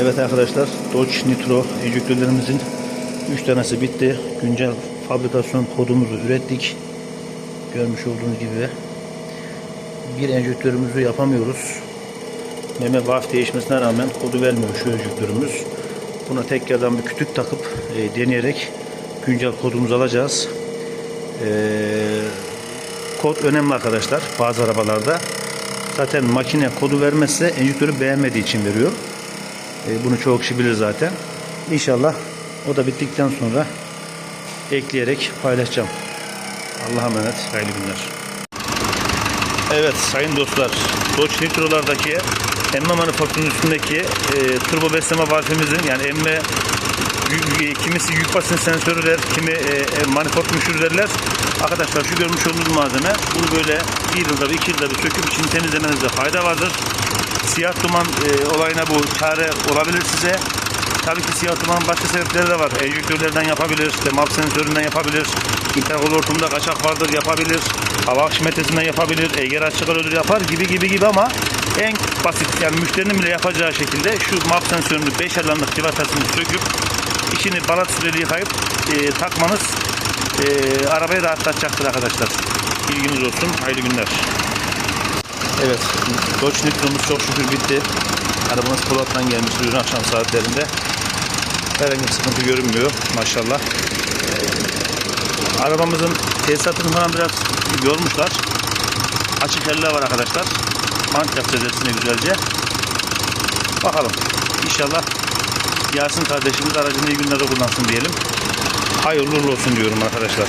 Evet arkadaşlar Dodge Nitro enjektörlerimizin 3 tanesi bitti. Güncel fabrikasyon kodumuzu ürettik. Görmüş olduğunuz gibi bir enjektörümüzü yapamıyoruz. Meme valve değişmesine rağmen kodu vermiyor şu enjektörümüz. Buna tekrardan bir kütük takıp e, deneyerek güncel kodumuzu alacağız. E, kod önemli arkadaşlar bazı arabalarda. Zaten makine kodu vermezse enjektörü beğenmediği için veriyor. E, bunu çoğu kişi bilir zaten. İnşallah o da bittikten sonra ekleyerek paylaşacağım. Allah'a emanet. Hayırlı günler. Evet sayın dostlar. Dodge Nitro'lardaki emme manifoldunun üstündeki e, turbo besleme valfimizin yani emme kimisi yük basınç sensörü der, kimi e, e, manifold müşürü derler. Arkadaşlar şu görmüş olduğunuz malzeme bunu böyle bir yılda bir iki yılda bir söküp içini temizlemenizde fayda vardır. Siyah duman e, olayına bu çare olabilir size. Tabii ki siyah dumanın başka sebepleri de var. Enjektörlerden yapabilir, işte map sensöründen yapabilir, interkol hortumunda kaçak vardır yapabilir, hava akış metresinden yapabilir, eğer açık ölür yapar gibi gibi gibi ama en basit yani müşterinin bile yapacağı şekilde şu map sensörünü 5 alanlık civatasını söküp içini balat süreli yıkayıp e, takmanız e, arabayı rahatlatacaktır arkadaşlar. Bilginiz olsun. Hayırlı günler. Evet. Dodge Nitro'muz çok şükür bitti. Arabamız Polat'tan gelmiş dün akşam saatlerinde. Herhangi bir sıkıntı görünmüyor maşallah. Arabamızın tesisatını falan biraz yormuşlar. Açık eller var arkadaşlar. Bant yapacağız hepsine güzelce. Bakalım. İnşallah Yasin kardeşimiz aracını iyi günlerde kullansın diyelim. Hayırlı olsun diyorum arkadaşlar.